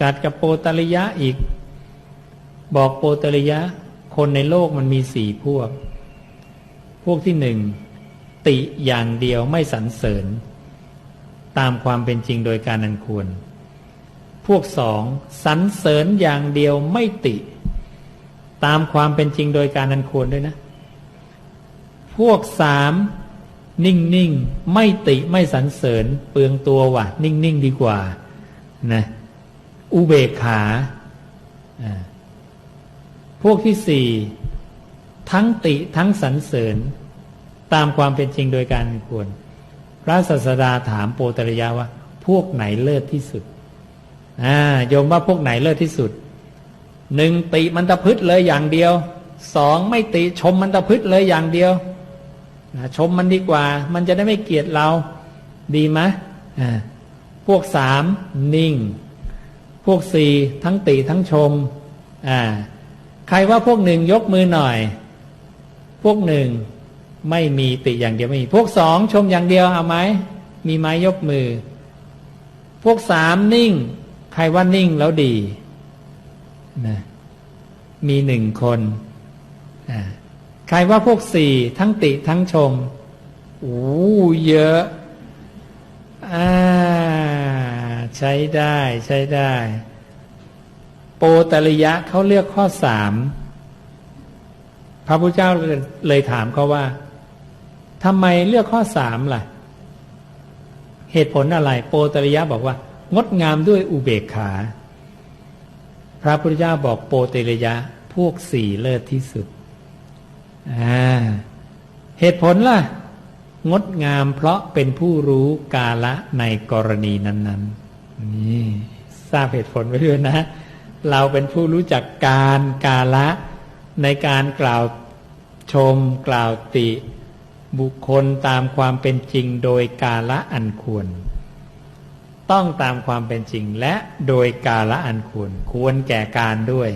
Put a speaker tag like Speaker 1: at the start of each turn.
Speaker 1: จัดกับโปตริยะอีก บอกโปตริยะ คนในโลกมันมีสี่พวก พวกที่หนึ่งติอย่างเดียวไม่สรรเสริญ ตามความเป็นจริงโดยการอันควร พวกสองสรรเสริญอย่างเดียวไม่ติ ตามความเป็นจริงโดยการอันควรด้วยนะ พวกสามนิ่งนิ่งไม่ติไม่สรรเสริญ เปลืองตัวว่ะ นิ่งนิ่งดีกว่า นะ อุเบกขา พวกที่สี่ ทั้งติทั้งสรรเสริญ ตามความเป็นจริงโดยการควร พระศาสดาถามโปตริยาว่า พวกไหนเลิศที่สุดอ่าโยมว่าพวกไหนเลิศที่สุด หนึ่งติมันตะพืชเลยอย่างเดียว สองไม่ติชมมันตะพืชเลยอย่างเดียว ชมมันดีกว่า มันจะได้ไม่เกลียดเรา ดีไหมพวกสามนิ่ง วกสี่ทั้งติทั้งชม อ่า ใครว่าพวกหนึ่งยกมือหน่อย พวกหนึ่งไม่มีติอย่างเดียวไม่มี พวกสองชมอย่างเดียวเอาไหมมีไม้ยกมือ พวกสามนิ่ง ใครว่านิ่งแล้วดีนะมีหนึ่งคนอ่าใครว่าพวกสี่ทั้งติทั้งชมโอ้เยอะ อ่า ใช้ได้ใช้ได้ โปตริยะเขาเลือกข้อสามพระพุทธเจ้าเลยถามเขาว่าทำไมเลือกข้อสามล่ะ เหตุผลอะไร โปตริยะบอกว่า งดงามด้วยอุเบกขา พระพุทธเจ้าบอกโปตริยะพวกสี่เลิศที่สุดเหตุผลล่ะ งดงามเพราะเป็นผู้รู้กาละในกรณีนั้น ๆ นี่ทราบเหตุผลไว้ด้วยนะ เราเป็นผู้รู้จักการกาละในการกล่าวชมกล่าวติ บุคคลตามความเป็นจริงโดยกาละอันควร ต้องตามความเป็นจริงและโดยกาละอันควร ควรแก่การด้วย